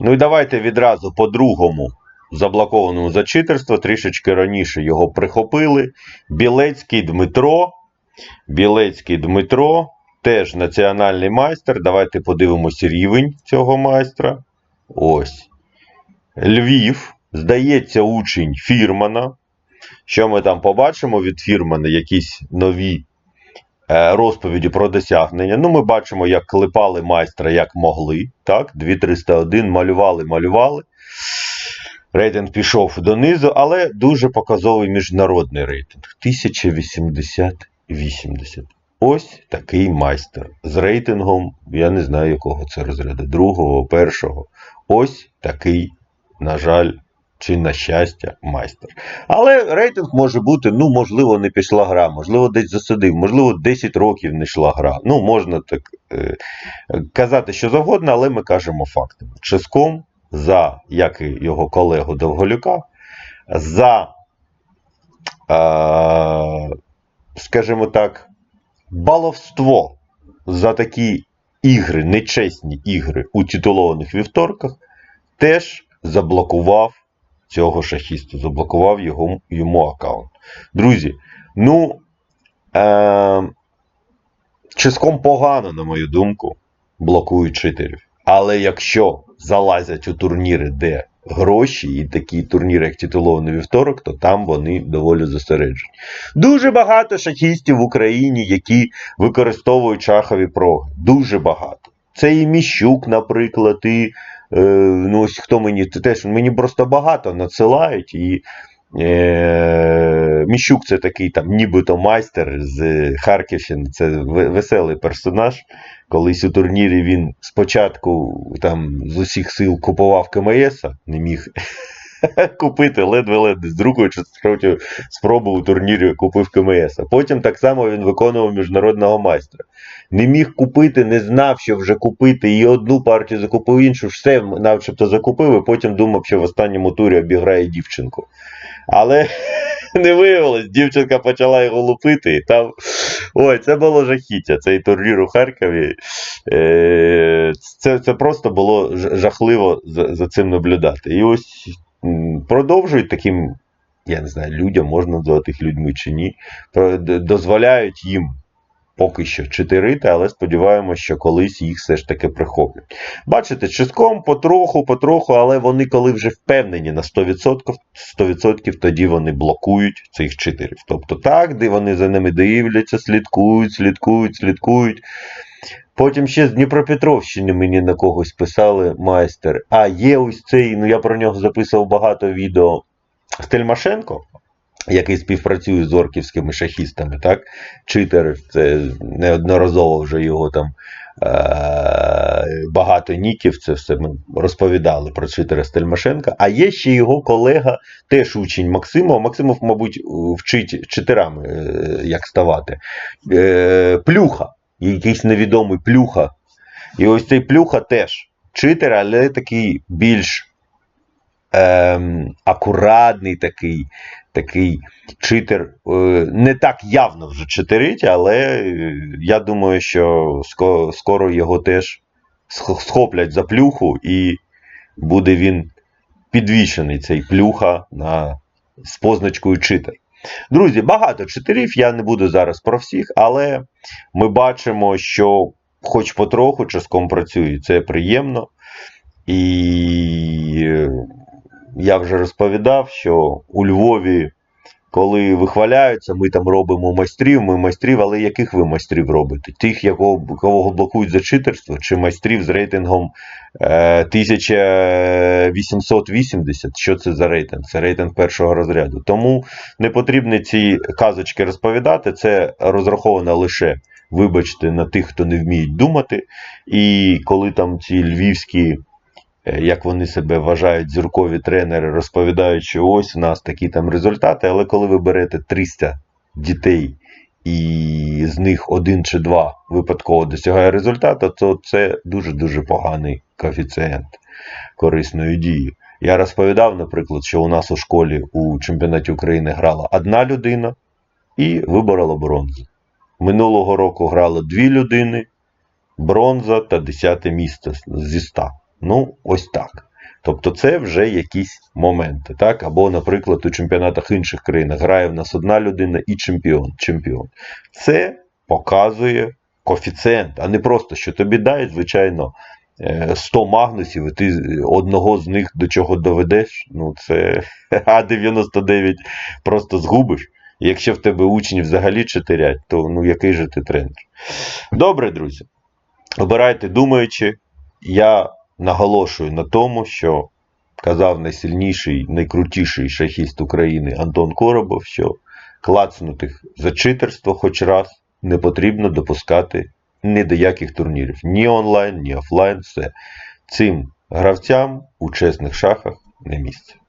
Ну і давайте відразу по другому заблокованому за читерство. Трішечки раніше його прихопили. Білецький Дмитро. Білецький Дмитро, теж національний майстер. Давайте подивимося рівень цього майстра. Ось. Львів. Здається, учень Фірмана. Що ми там побачимо від Фірмана? Якісь нові розповіді про досягнення. Ну, ми бачимо, як клепали майстра, як могли. Так, 2301 малювали, малювали. Рейтинг пішов донизу, але дуже показовий міжнародний рейтинг. 1080-80. Ось такий майстер. З рейтингом, я не знаю, якого це розряду, другого, першого. Ось такий, на жаль, чи на щастя, майстер. Але рейтинг може бути, ну, можливо, не пішла гра, можливо, десь засадив, можливо, 10 років не йшла гра. Ну, можна так е, казати, що завгодно, але ми кажемо фактами. Ческом за, як і його колегу Довголюка, за, е, скажімо так, баловство за такі ігри, нечесні ігри у титулованих вівторках, теж заблокував цього шахісту, заблокував його, йому аккаунт. Друзі, ну, е, чиском погано, на мою думку, блокують читерів. Але якщо залазять у турніри, де гроші, і такі турніри, як титулований вівторок, то там вони доволі зосереджені. Дуже багато шахістів в Україні, які використовують шахові проги. Дуже багато. Це і Міщук, наприклад, і ну ось хто мені теж мені просто багато надсилають. І е, Міщук це такий там нібито майстер з Харківщини. Це веселий персонаж. Колись у турнірі він спочатку там з усіх сил купував КМС, не міг купити ледве-ледве з третьої спроби у турнірі купив КМС. Потім так само він виконував міжнародного майстра. Не міг купити, не знав, що вже купити, і одну партію закупив іншу, все начебто закупив, і потім думав, що в останньому турі обіграє дівчинку. Але не виявилось, дівчинка почала його лупити, і там. Ой, це було жахіття. Цей турнір у Харкові. Е, Це, це просто було жахливо за, за цим наблюдати. І ось продовжують таким, я не знаю, людям, можна назвати їх людьми чи ні, дозволяють їм поки що читерити, але сподіваємося, що колись їх все ж таки прихоплять. Бачите, чиском потроху, потроху, але вони коли вже впевнені на 100%, 100% тоді вони блокують цих читерів. Тобто так, де вони за ними дивляться, слідкують, слідкують, слідкують. Потім ще з Дніпропетровщини мені на когось писали майстер. А є ось цей, ну я про нього записував багато відео. Стельмашенко, який співпрацює з орківськими шахістами, так? Читер, це неодноразово вже його там е- багато ніків, це все ми розповідали про читера Стельмашенка. А є ще його колега, теж учень Максимова. Максимов, мабуть, вчить читерами, е, як ставати. Е- Плюха, якийсь невідомий плюха. І ось цей плюха теж читер, але такий більш ем, акуратний такий, такий читер. Е, не так явно вже читерить, але е, я думаю, що ско- скоро його теж схоплять за плюху, і буде він підвішений, цей плюха на, з позначкою читер. Друзі, багато читерів, я не буду зараз про всіх, але ми бачимо, що хоч потроху часком працює, це приємно. І е, я вже розповідав, що у Львові, коли вихваляються, ми там робимо майстрів, ми майстрів, але яких ви майстрів робите? Тих, якого, кого блокують за читерство, чи майстрів з рейтингом е, 1880? Що це за рейтинг? Це рейтинг першого розряду. Тому не потрібно ці казочки розповідати, це розраховано лише. Вибачте, на тих, хто не вміють думати. І коли там ці львівські е, як вони себе вважають, зіркові тренери, розповідають, що ось у нас такі там результати, але коли ви берете 300 дітей і з них один чи два випадково досягає результату, то це дуже-дуже поганий коефіцієнт корисної дії. Я розповідав, наприклад, що у нас у школі у чемпіонаті України грала одна людина і виборола бронзу. Минулого року грало дві людини, бронза та 10 місце зі 100. Ну, ось так. Тобто це вже якісь моменти. Так? Або, наприклад, у чемпіонатах інших країн грає в нас одна людина і чемпіон. чемпіон. Це показує коефіцієнт, а не просто, що тобі дають, звичайно, е, 100 магнусів, і ти одного з них до чого доведеш. Ну, це А99 просто згубиш. Якщо в тебе учні взагалі чотирять, то ну який же ти тренер? Добре, друзі. Обирайте думаючи. Я наголошую на тому, що казав найсильніший, найкрутіший шахіст України Антон Коробов, що клацнутих за читерство хоч раз не потрібно допускати ні до яких турнірів. Ні онлайн, ні офлайн, все. Цим гравцям у чесних шахах не місце.